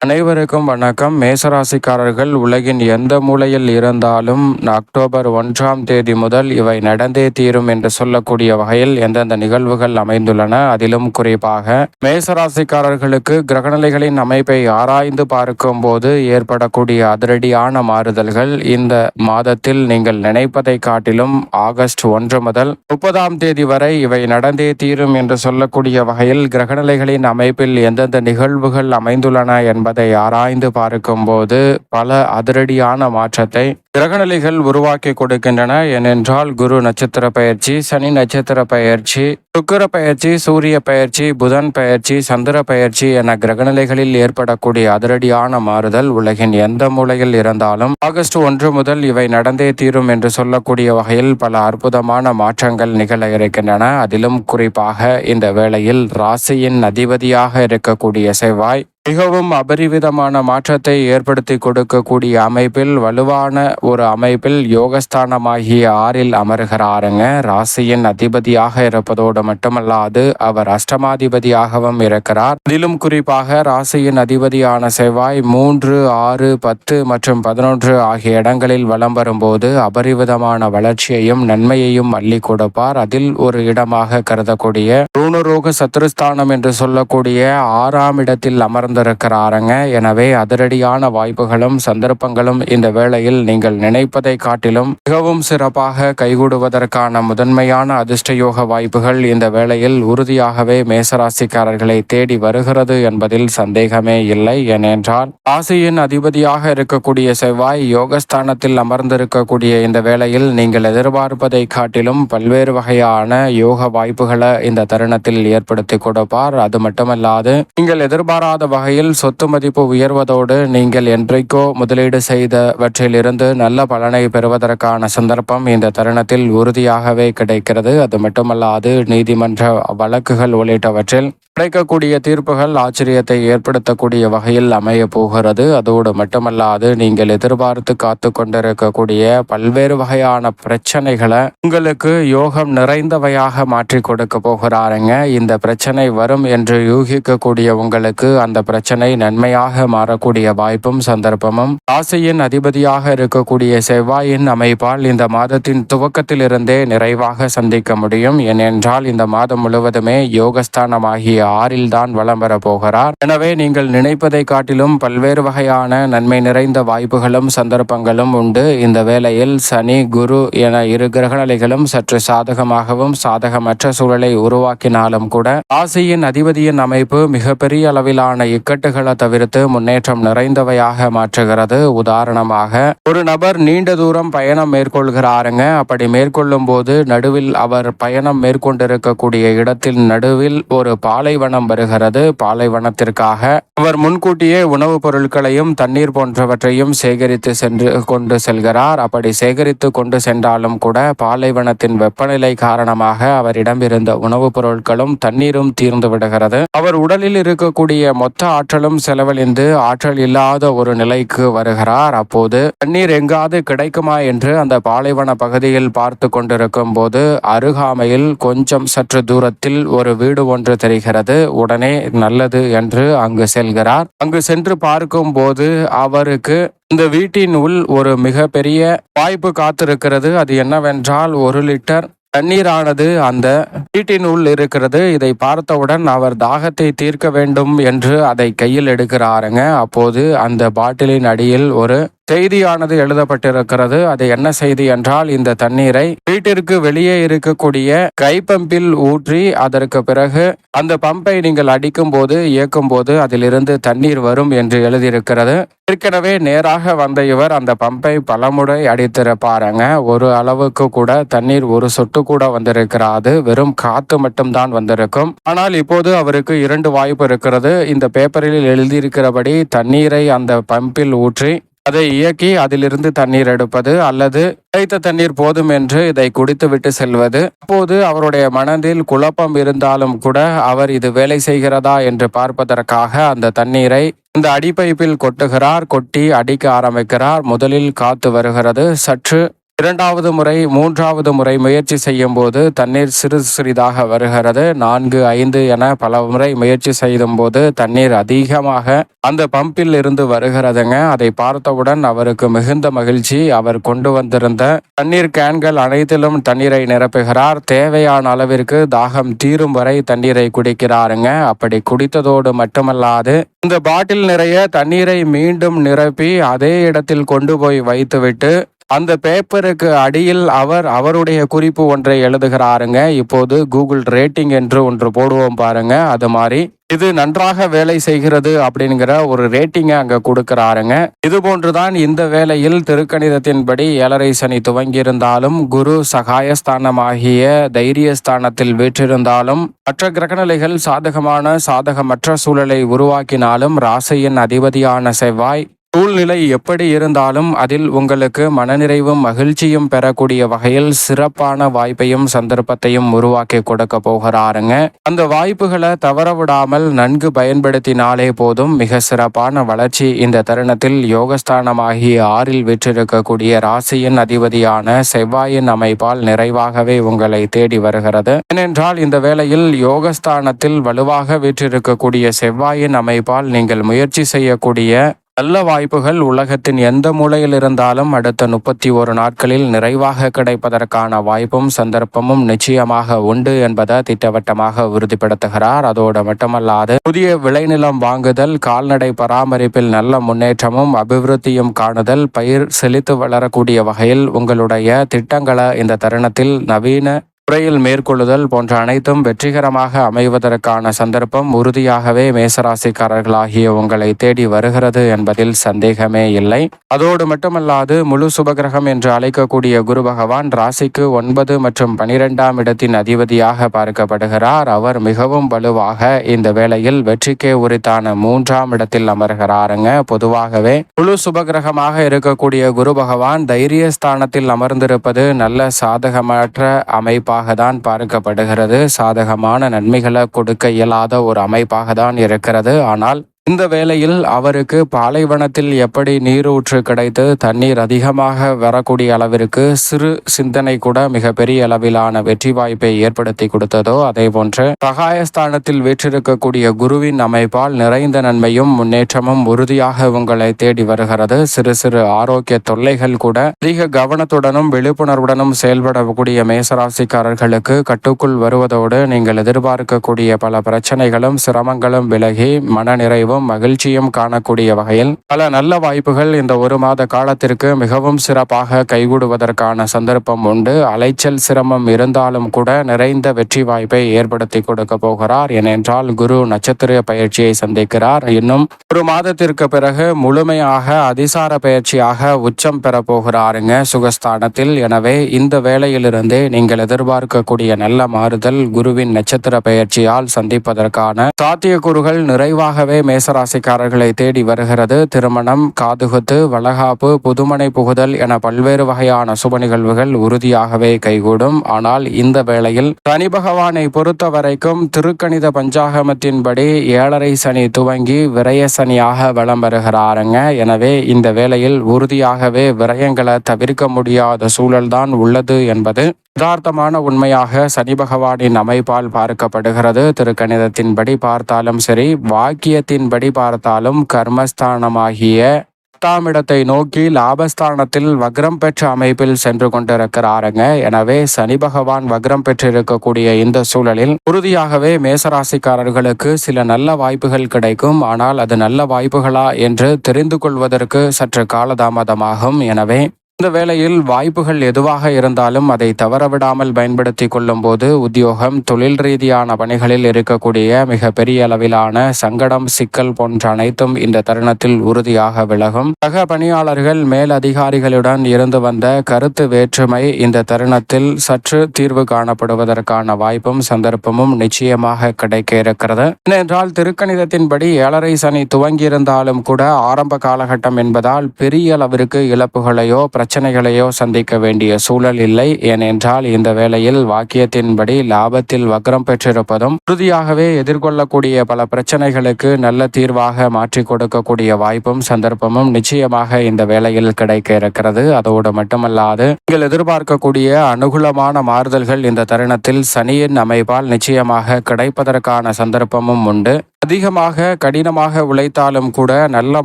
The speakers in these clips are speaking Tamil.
அனைவருக்கும் வணக்கம். மேசராசிக்காரர்கள் உலகின் எந்த மூலையில் இருந்தாலும் அக்டோபர் ஒன்றாம் தேதி முதல் இவை நடந்தே தீரும் என்று சொல்லக்கூடிய வகையில் எந்தெந்த நிகழ்வுகள் அமைந்துள்ளன அதிலும் குறிப்பாக மேசராசிக்காரர்களுக்கு கிரகநிலைகளின் அமைப்பை ஆராய்ந்து பார்க்கும் போது ஏற்படக்கூடிய அதிரடியான மாறுதல்கள் இந்த மாதத்தில் நீங்கள் நினைப்பதை காட்டிலும் ஆகஸ்ட் ஒன்று முதல் முப்பதாம் தேதி வரை இவை நடந்தே தீரும் என்று சொல்லக்கூடிய வகையில் கிரகநிலைகளின் அமைப்பில் எந்தெந்த நிகழ்வுகள் அமைந்துள்ளன என்பதை என்பதை ஆராய்ந்து பார்க்கும்போது பல அதிரடியான மாற்றத்தை கிரகநிலைகள் உருவாக்கி கொடுக்கின்றன. ஏனென்றால் குரு நட்சத்திர பயிற்சி சனி நட்சத்திர பயிற்சி சுக்கர பயிற்சி சூரிய பயிற்சி புதன் பயிற்சி சந்திர பயிற்சி என கிரகநிலைகளில் ஏற்படக்கூடிய அதிரடியான மாறுதல் உலகின் எந்த மூலையில் இருந்தாலும் ஆகஸ்ட் ஒன்று முதல் இவை நடந்தே தீரும் என்று சொல்லக்கூடிய வகையில் பல அற்புதமான மாற்றங்கள் நிகழ இருக்கின்றன. அதிலும் குறிப்பாக இந்த வேளையில் ராசியின் அதிபதியாக இருக்கக்கூடிய செவ்வாய் மிகவும் அபரிவிதமான மாற்றத்தை ஏற்படுத்தி கொடுக்கக்கூடிய அமைப்பில் வலுவான ஒரு அமைப்பில் யோகஸ்தானமாகிய ஆறில் அமர்கிறாருங்க. ராசியின் அதிபதியாக இருப்பதோடு மட்டுமல்லாது அவர் அஷ்டமாதிபதியாகவும் இருக்கிறார். அதிலும் குறிப்பாக ராசியின் அதிபதியான செவ்வாய் மூன்று ஆறு பத்து மற்றும் பதினொன்று ஆகிய இடங்களில் வலம் வரும்போது அபரிவிதமான வளர்ச்சியையும் நன்மையையும் அள்ளி கொடுப்பார். அதில் ஒரு இடமாக கருதக்கூடிய ரூணரோக சத்ருஸ்தானம் என்று சொல்லக்கூடிய ஆறாம் இடத்தில் அமர்ந்த அமர்ந்திருக்கிறாருங்க எனவே அதிரடியான வாய்ப்புகளும் சந்தர்ப்பங்களும் இந்த வேளையில் நீங்கள் நினைப்பதை காட்டிலும் மிகவும் சிறப்பாக கைகூடுவதற்கான முதன்மையான அதிர்ஷ்டயோக வாய்ப்புகள் இந்த வேளையில் உறுதியாகவே மேசராசிக்காரர்களை தேடி வருகிறது என்பதில் சந்தேகமே இல்லை. ஏனென்றால் ராசியின் அதிபதியாக இருக்கக்கூடிய செவ்வாய் யோகஸ்தானத்தில் அமர்ந்திருக்கக்கூடிய இந்த வேளையில் நீங்கள் எதிர்பார்ப்பதை காட்டிலும் பல்வேறு வகையான யோக வாய்ப்புகளை இந்த தருணத்தில் ஏற்படுத்தி கொடுப்பார். அது மட்டுமல்லாது நீங்கள் எதிர்பாராத வகையில் சொத்து மதிப்பு உயர்வதோடு நீங்கள் என்றைக்கோ முதலீடு செய்தவற்றிலிருந்து நல்ல பலனை பெறுவதற்கான சந்தர்ப்பம் இந்த தருணத்தில் உறுதியாகவே கிடைக்கிறது. அது மட்டுமல்லாது நீதிமன்ற வழக்குகள் உள்ளிட்டவற்றில் கிடைக்கக்கூடிய தீர்ப்புகள் ஆச்சரியத்தை ஏற்படுத்தக்கூடிய வகையில் அமைய போகிறது. அதோடு மட்டுமல்லாது நீங்கள் எதிர்பார்த்து காத்து கொண்டிருக்கக்கூடிய பல்வேறு வகையான பிரச்சனைகளை உங்களுக்கு யோகம் நிறைந்தவையாக மாற்றி கொடுக்க போகிறாருங்க. இந்த பிரச்சனை வரும் என்று யூகிக்கக்கூடிய உங்களுக்கு அந்த பிரச்சனை நன்மையாக மாறக்கூடிய வாய்ப்பும் சந்தர்ப்பமும். ராசியின் அதிபதியாக இருக்கக்கூடிய செவ்வாயின் அமைப்பால் இந்த மாதத்தின் துவக்கத்திலிருந்தே நிறைவாக சந்திக்க முடியும். ஏனென்றால் இந்த மாதம் முழுவதுமே யோகஸ்தானமாகிய ஆறில் தான் வளம் வர போகிறார். எனவே நீங்கள் நினைப்பதை காட்டிலும் பல்வேறு வகையான நன்மை நிறைந்த வாய்ப்புகளும் சந்தர்ப்பங்களும் உண்டு. இந்த வேளையில் சனி குரு என இரு கிரகநிலைகளும் சற்று சாதகமாகவும் சாதகமற்ற சூழலை உருவாக்கினாலும் கூட ராசியின் அதிபதியின் அமைப்பு மிகப்பெரிய அளவிலான இக்கட்டுகளை தவிர்த்து முன்னேற்றம் நிறைந்தவையாக மாற்றுகிறது. உதாரணமாக ஒரு நபர் நீண்ட தூரம் பயணம் மேற்கொள்கிறாருங்க. அப்படி மேற்கொள்ளும் போது நடுவில் அவர் பயணம் மேற்கொண்டிருக்கக்கூடிய இடத்தில் நடுவில் ஒரு பாலைவனம் வருகிறது. பாலைவனத்திற்காக அவர் முன்கூட்டியே உணவுப் பொருட்களையும் தண்ணீர் போன்றவற்றையும் சேகரித்து சென்று கொண்டு செல்கிறார். அப்படி சேகரித்து கொண்டு சென்றாலும் கூட பாலைவனத்தின் வெப்பநிலை காரணமாக அவரிடம் இருந்த உணவுப் பொருட்களும் தண்ணீரும் தீர்ந்து விடுகிறது. அவர் உடலில் இருக்கக்கூடிய மொத்த ஆற்றலும் செலவழிந்து ஆற்றல் இல்லாத ஒரு நிலைக்கு வருகிறார். அப்போது தண்ணீர் எங்காவது கிடைக்குமா என்று அந்த பாலைவன பகுதியில் பார்த்து கொண்டிருக்கும் போது அருகாமையில் கொஞ்சம் சற்று தூரத்தில் ஒரு வீடு ஒன்று தெரிகிறது. உடனே நல்லது என்று அங்கு செல்கிறார். அங்கு சென்று பார்க்கும் போது அவருக்கு இந்த வீட்டின் உள் ஒரு மிகப்பெரிய வாய்ப்பு காத்திருக்கிறது. அது என்னவென்றால் ஒரு லிட்டர் தண்ணீரானது அந்த வீட்டின் உள் இருக்கிறது. இதை பார்த்தவுடன் அவர் தாகத்தை தீர்க்க வேண்டும் என்று அதை கையில் எடுக்கிறாருங்க. அப்போது அந்த பாட்டிலின் அடியில் ஒரு செய்தியானது எழுதப்பட்டிருக்கிறது. அது என்ன செய்தி என்றால் இந்த தண்ணீரை வீட்டிற்கு வெளியே இருக்கக்கூடிய கைப்பம்பில் ஊற்றி அதற்கு பிறகு அந்த பம்பை நீங்கள் அடிக்கும் போது இயக்கும் போது அதிலிருந்து தண்ணீர் வரும் என்று எழுதியிருக்கிறது. ஏற்கனவே நேராக வந்த இவர் அந்த பம்பை பலமுறை அடித்திருப்பாருங்க. ஒரு அளவுக்கு கூட தண்ணீர் ஒரு சொட்டு கூட வந்திருக்கிறாது. வெறும் காத்து மட்டும்தான் வந்திருக்கும். ஆனால் இப்போது அவருக்கு இரண்டு வாய்ப்பு இருக்கிறது. இந்த பேப்பரில் எழுதியிருக்கிறபடி தண்ணீரை அந்த பம்பில் ஊற்றி அதை இயக்கி அதிலிருந்து தண்ணீர் எடுப்பது அல்லது கிடைத்த தண்ணீர் போதும் என்று இதை குடித்துவிட்டு செல்வது. அப்போது அவருடைய மனதில் குழப்பம் இருந்தாலும் கூட அவர் இது வேலை செய்கிறதா என்று பார்ப்பதற்காக அந்த தண்ணீரை இந்த அடிப்பைப்பில் கொட்டுகிறார் கொட்டி அடிக்க ஆரம்பிக்கிறார். முதலில் காத்து வருகிறது. சற்று இரண்டாவது முறை மூன்றாவது முறை முயற்சி செய்யும் போது தண்ணீர் சிறு சிறிதாக வருகிறது. நான்கு ஐந்து என பல முறை முயற்சி செய்தும் போது தண்ணீர் அதிகமாக அந்த பம்பில் இருந்து வருகிறதுங்க. அதை பார்த்தவுடன் அவருக்கு மிகுந்த மகிழ்ச்சி. அவர் கொண்டு வந்திருந்த தண்ணீர் கேன்கள் அனைத்திலும் தண்ணீரை நிரப்புகிறார். தேவையான அளவிற்கு தாகம் தீரும் வரை தண்ணீரை குடிக்கிறாருங்க. அப்படி குடித்ததோடு மட்டுமல்லாது இந்த பாட்டில் நிறைய தண்ணீரை மீண்டும் நிரப்பி அதே இடத்தில் கொண்டு போய் வைத்துவிட்டு அந்த பேப்பருக்கு அடியில் அவர் அவருடைய குறிப்பு ஒன்றை எழுதுகிறாருங்க. இப்போது கூகுள் ரேட்டிங் என்று ஒன்று போடுவோம் பாருங்க. அது மாதிரி இது நன்றாக வேலை செய்கிறது அப்படிங்கிற ஒரு ரேட்டிங்கை அங்கே கொடுக்கிறாருங்க. இது போன்றுதான் இந்த வேளையில் திருக்கணிதத்தின்படி ஏழரை சனி துவங்கியிருந்தாலும் குரு சகாயஸ்தானமாகிய தைரியஸ்தானத்தில் வீற்றிருந்தாலும் மற்ற கிரகநிலைகள் சாதகமான சாதகமற்ற சூழலை உருவாக்கினாலும் ராசியின் அதிபதியான செவ்வாய் சூழ்நிலை எப்படி இருந்தாலும் அதில் உங்களுக்கு மனநிறைவும் மகிழ்ச்சியும் பெறக்கூடிய வகையில் சிறப்பான வாய்ப்பையும் சந்தர்ப்பத்தையும் உருவாக்கி கொடுக்க போகிறாருங்க. அந்த வாய்ப்புகளை தவறவிடாமல் நன்கு பயன்படுத்தினாலே போதும் மிக சிறப்பான வளர்ச்சி இந்த தருணத்தில் யோகஸ்தானமாகிய ஆறில் விற்றிருக்கக்கூடிய ராசியின் அதிபதியான செவ்வாயின் அமைப்பால் நிறைவாகவே உங்களை தேடி வருகிறது. ஏனென்றால் இந்த வேளையில் யோகஸ்தானத்தில் வலுவாக விற்றிருக்கக்கூடிய செவ்வாயின் அமைப்பால் நீங்கள் முயற்சி செய்யக்கூடிய நல்ல வாய்ப்புகள் உலகத்தின் எந்த மூலையில் இருந்தாலும் அடுத்த முப்பத்தி ஒரு நாட்களில் நிறைவாக கிடைப்பதற்கான வாய்ப்பும் சந்தர்ப்பமும் நிச்சயமாக உண்டு என்பதை திட்டவட்டமாக உறுதிப்படுத்துகிறார். அதோடு மட்டுமல்லாது புதிய விளைநிலம் வாங்குதல் கால்நடை பராமரிப்பில் நல்ல முன்னேற்றமும் அபிவிருத்தியும் காணுதல் பயிர் செழித்து வளரக்கூடிய வகையில் உங்களுடைய திட்டங்களை இந்த தருணத்தில் நவீன முறையில் மேற்கொள்ளுதல் போன்ற அனைத்தும் வெற்றிகரமாக அமைவதற்கான சந்தர்ப்பம் உறுதியாகவே மேசராசிக்காரர்களாகிய உங்களை தேடி வருகிறது என்பதில் சந்தேகமே இல்லை. அதோடு மட்டுமல்லாது முழு சுபகிரகம் என்று அழைக்கக்கூடிய குரு பகவான் ராசிக்கு ஒன்பது மற்றும் பனிரெண்டாம் இடத்தின் அதிபதியாக பார்க்கப்படுகிறார். அவர் மிகவும் வலுவாக இந்த வேளையில் வெற்றிக்கே உரித்தான மூன்றாம் இடத்தில் அமர்கிறாருங்க. பொதுவாகவே முழு சுபகிரகமாக இருக்கக்கூடிய குரு பகவான் தைரியஸ்தானத்தில் அமர்ந்திருப்பது நல்ல சாதகமற்ற அமைப்பாக தான் பார்க்கப்படுகிறது. சாதகமான நன்மைகளை கொடுக்க இயலாத ஒரு அமைப்பாக தான் இருக்கிறது. ஆனால் இந்த வேளையில் அவருக்கு பாலைவனத்தில் எப்படி நீரூற்று கிடைத்து தண்ணீர் அதிகமாக வரக்கூடிய அளவிற்கு சிறு சிந்தனை கூட மிக பெரிய அளவிலான வெற்றி வாய்ப்பை ஏற்படுத்தி கொடுத்ததோ அதே போன்று சகாயஸ்தானத்தில் வீற்றிருக்கக்கூடிய குருவின் அமைப்பால் நிறைந்த நன்மையும் முன்னேற்றமும் உறுதியாக உங்களை தேடி வருகிறது. சிறு சிறு ஆரோக்கிய தொல்லைகள் கூட அதிக கவனத்துடனும் விழிப்புணர்வுடனும் செயல்படக்கூடிய மேசராசிக்காரர்களுக்கு கட்டுக்குள் வருவதோடு நீங்கள் எதிர்பார்க்கக்கூடிய பல பிரச்சனைகளும் சிரமங்களும் விலகி மனநிறைவும் மகிழ்ச்சியும் காணக்கூடிய வகையில் பல நல்ல வாய்ப்புகள் இந்த ஒரு மாத காலத்திற்கு மிகவும் சிறப்பாக கைகூடுவதற்கான சந்தர்ப்பம் உண்டு. அலைச்சல் சிரமம் இருந்தாலும் கூட நிறைந்த வெற்றி வாய்ப்பை ஏற்படுத்தி கொடுக்க போகிறார். ஏனென்றால் குரு நட்சத்திர பயிற்சியை சந்திக்கிறார். இன்னும் ஒரு மாதத்திற்கு பிறகு முழுமையாக அதிசார பயிற்சியாக உச்சம் பெற போகிறாருங்க. சுகஸ்தானத்தில். எனவே இந்த வேளையிலிருந்தே நீங்கள் எதிர்பார்க்கக்கூடிய நல்ல மாறுதல் குருவின் நட்சத்திர பயிற்சியால் சந்திப்பதற்கான சாத்தியக்கூறுகள் நிறைவாகவே மேச மேசராசிக்காரர்களை தேடி வருகிறது. திருமணம் காதுகுத்து வளகாப்பு புதுமனை புகுதல் என பல்வேறு வகையான சுப நிகழ்வுகள் உறுதியாகவே கைகூடும். ஆனால் இந்த வேளையில் சனி பகவானை பொறுத்த வரைக்கும் திருக்கணித பஞ்சாகமத்தின்படி ஏழரை சனி துவங்கி விரய சனியாக வலம் வருகிறாருங்க. எனவே இந்த வேளையில் உறுதியாகவே விரயங்களை தவிர்க்க முடியாத சூழல்தான் உள்ளது என்பது யதார்த்தமான உண்மையாக சனி பகவானின் அமைப்பால் பார்க்கப்படுகிறது. திருக்கணிதத்தின்படி பார்த்தாலும் சரி வாக்கியத்தின்படி பார்த்தாலும் கர்மஸ்தானமாகிய பத்தாம் இடத்தை நோக்கி லாபஸ்தானத்தில் வக்ரம் பெற்ற அமைப்பில் சென்று கொண்டிருக்கிறாருங்க. எனவே சனி பகவான் வக்ரம் பெற்றிருக்கக்கூடிய இந்த சூழலில் உறுதியாகவே மேசராசிக்காரர்களுக்கு சில நல்ல வாய்ப்புகள் கிடைக்கும். ஆனால் அது நல்ல வாய்ப்புகளா என்று தெரிந்து கொள்வதற்கு சற்று காலதாமதமாகும். எனவே இந்த வேளையில் வாய்ப்புகள் எதுவாக இருந்தாலும் அதை தவறவிடாமல் பயன்படுத்தி கொள்ளும் போது உத்தியோகம் தொழில் ரீதியான பணிகளில் இருக்கக்கூடிய மிக பெரிய அளவிலான சங்கடம் சிக்கல் போன்ற அனைத்தும் இந்த தருணத்தில் உறுதியாக விலகும். சக பணியாளர்கள் மேலதிகாரிகளுடன் இருந்து வந்த கருத்து வேற்றுமை இந்த தருணத்தில் சற்று தீர்வு காணப்படுவதற்கான வாய்ப்பும் சந்தர்ப்பமும் நிச்சயமாக கிடைக்க இருக்கிறது. ஏனென்றால் திருக்கணிதத்தின்படி ஏழரை சனி துவங்கியிருந்தாலும் கூட ஆரம்ப காலகட்டம் என்பதால் பெரிய அளவிற்கு இழப்புகளையோ பிரச்சனைகளையோ சந்திக்க வேண்டிய சூழல் இல்லை. ஏனென்றால் இந்த வேளையில் வாக்கியத்தின்படி லாபத்தில் வக்ரம் பெற்றிருப்பதும் உறுதியாகவே எதிர்கொள்ளக்கூடிய பல பிரச்சனைகளுக்கு நல்ல தீர்வாக மாற்றி கொடுக்கக்கூடிய வாய்ப்பும் சந்தர்ப்பமும் நிச்சயமாக இந்த வேளையில் கிடைக்க இருக்கிறது. அதோடு மட்டுமல்லாது நீங்கள் எதிர்பார்க்கக்கூடிய அனுகூலமான மாறுதல்கள் இந்த தருணத்தில் சனியின் அமைப்பால் நிச்சயமாக கிடைப்பதற்கான சந்தர்ப்பமும் உண்டு. அதிகமாக கடினமாக உழைத்தாலும் கூட நல்ல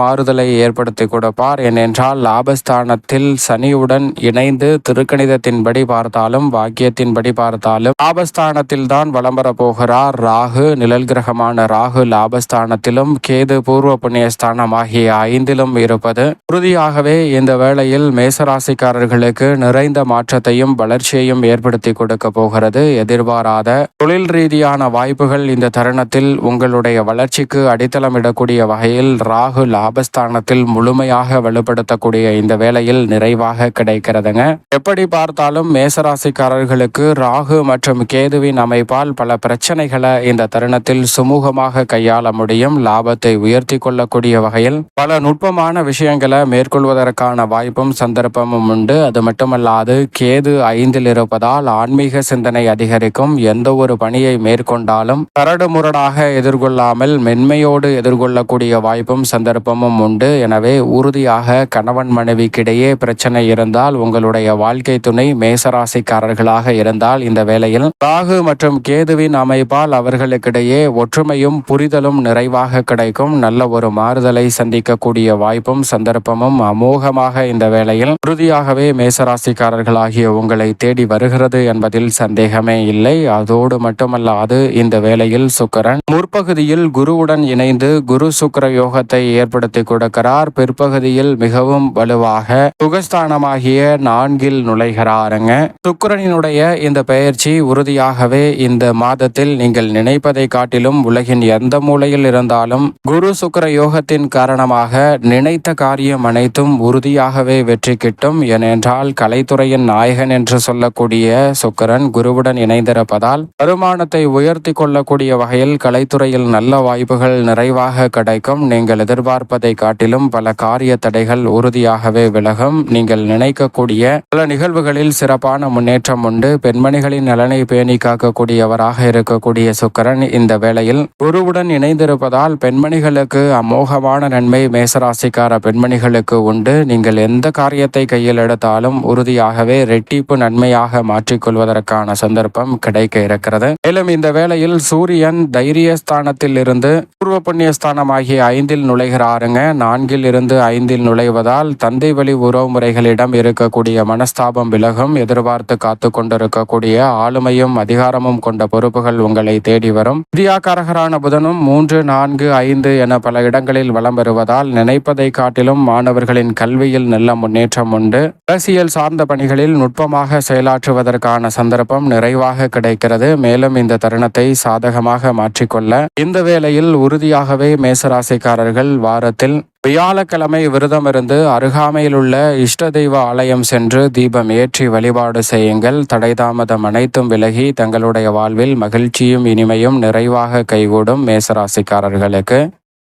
மாறுதலை ஏற்படுத்தி கொடுப்பார். ஏனென்றால் லாபஸ்தானத்தில் சனியுடன் இணைந்து திருக்கணிதத்தின்படி பார்த்தாலும் வாக்கியத்தின்படி பார்த்தாலும் லாபஸ்தானத்தில் தான் வலம் போகிறார். ராகு நிழல் கிரகமான ராகு லாபஸ்தானத்திலும் கேது பூர்வ புண்ணியஸ்தானம் ஆகிய ஐந்திலும் இருப்பது. உறுதியாகவே இந்த வேளையில் மேசராசிக்காரர்களுக்கு நிறைந்த மாற்றத்தையும் வளர்ச்சியையும் ஏற்படுத்தி கொடுக்க போகிறது. எதிர்பாராத தொழில் ரீதியான வாய்ப்புகள் இந்த தருணத்தில் உங்களுடைய வளர்ச்சிக்கு அடித்தளமிடக்கூடிய வகையில் ராகு லாபஸ்தானத்தில் முழுமையாக வலுப்படுத்தக்கூடிய இந்த வேளையில் நிறைவாக கிடைக்கிறதுங்க. எப்படி பார்த்தாலும் மேசராசிக்காரர்களுக்கு ராகு மற்றும் கேதுவின் அமைப்பால் பல பிரச்சனைகளை இந்த தருணத்தில் சுமூகமாக கையாள முடியும். லாபத்தை உயர்த்தி கொள்ளக்கூடிய வகையில் பல நுட்பமான விஷயங்களை மேற்கொள்வதற்கான வாய்ப்பும் சந்தர்ப்பமும் உண்டு. அது மட்டுமல்லாது கேது ஐந்தில் இருப்பதால் ஆன்மீக சிந்தனை அதிகரிக்கும். எந்த ஒரு பணியை மேற்கொண்டாலும் கரடு முரடாக எதிர்கொள்ள இல்லாமல் மென்மையோடு எதிர்கொள்ளக்கூடிய வாய்ப்பும் சந்தர்ப்பமும் உண்டு. எனவே உறுதியாக கணவன் மனைவிக்கிடையே பிரச்சனை இருந்தால் உங்களுடைய வாழ்க்கை துணை மேசராசிக்காரர்களாக இருந்தால் இந்த வேளையில் ராகு மற்றும் கேதுவின் அமைப்பால் அவர்களுக்கிடையே ஒற்றுமையும் புரிதலும் நிறைவாக கிடைக்கும். நல்ல ஒரு மாறுதலை சந்திக்கக்கூடிய வாய்ப்பும் சந்தர்ப்பமும் அமோகமாக இந்த வேளையில் உறுதியாகவே மேசராசிக்காரர்களாகிய உங்களை தேடி வருகிறது என்பதில் சந்தேகமே இல்லை. அதோடு மட்டுமல்லாது இந்த வேளையில் சுக்கரன் முற்பகுதியில் இதில் குருவுடன் இணைந்து குரு சுக்கர யோகத்தை ஏற்படுத்தி கொடுக்கிறார். பிற்பகுதியில் மிகவும் வலுவாக சுகஸ்தானமாகிய நான்கில் நுழைகிறாருங்க. சுக்கரனினுடைய இந்த பயிற்சி உறுதியாகவே இந்த மாதத்தில் நீங்கள் நினைப்பதை காட்டிலும் உலகின் எந்த மூலையில் இருந்தாலும் குரு சுக்கர யோகத்தின் காரணமாக நினைத்த காரியம் அனைத்தும் உறுதியாகவே வெற்றி கிட்டும். ஏனென்றால் கலைத்துறையின் நாயகன் என்று சொல்லக்கூடிய சுக்கரன் குருவுடன் இணைந்திருப்பதால் வருமானத்தை உயர்த்தி கொள்ளக்கூடிய வகையில் கலைத்துறையில் நல்ல நல்ல வாய்ப்புகள் நிறைவாக கிடைக்கும். நீங்கள் எதிர்பார்ப்பதை காட்டிலும் பல காரிய தடைகள் உறுதியாகவே விலகும். நீங்கள் நினைக்கக்கூடிய பல நிகழ்வுகளில் சிறப்பான முன்னேற்றம் உண்டு. பெண்மணிகளின் நலனை பேணி காக்கக்கூடியவராக இருக்கக்கூடிய சுக்கரன் இந்த வேளையில் குருவுடன் இணைந்திருப்பதால் பெண்மணிகளுக்கு அமோகமான நன்மை மேசராசிக்கார பெண்மணிகளுக்கு உண்டு. நீங்கள் எந்த காரியத்தை கையில் எடுத்தாலும் உறுதியாகவே ரெட்டிப்பு நன்மையாக மாற்றிக்கொள்வதற்கான சந்தர்ப்பம் கிடைக்க இருக்கிறது. மேலும் இந்த வேளையில் சூரியன் தைரியஸ்தானத்தில் இருந்து பூர்வ புண்ணியஸ்தானம் ஆகிய ஐந்தில் நுழைகிறாருங்க. நான்கில் இருந்து ஐந்தில் நுழைவதால் தந்தை வழி உறவுமுறைகளிடம் இருக்கக்கூடிய மனஸ்தாபம் விலகும் எதிர்பார்த்து காத்து கொண்டிருக்கக்கூடிய ஆளுமையும் அதிகாரமும் கொண்ட பொறுப்புகள் உங்களை தேடி வரும். விதியாக்காரகரான புதனும் மூன்று நான்கு ஐந்து என பல இடங்களில் வலம் வருவதால் நினைப்பதை காட்டிலும் மாணவர்களின் கல்வியில் நல்ல முன்னேற்றம் உண்டு. அரசியல் சார்ந்த பணிகளில் நுட்பமாக செயலாற்றுவதற்கான சந்தர்ப்பம் நிறைவாக கிடைக்கிறது. மேலும் இந்த தருணத்தை சாதகமாக மாற்றிக்கொள்ள இந்த வேளையில் உறுதியாகவே மேசராசிக்காரர்கள் வாரத்தில் வியாழக்கிழமை விரதம் இருந்து அருகாமையில் உள்ள இஷ்ட தெய்வ ஆலயம் சென்று தீபம் ஏற்றி வழிபாடு செய்யுங்கள். தடைதாமதம் அனைத்தும் விலகி தங்களுடைய வாழ்வில் மகிழ்ச்சியும் இனிமையும் நிறைவாக கைகூடும் மேசராசிக்காரர்களுக்கு.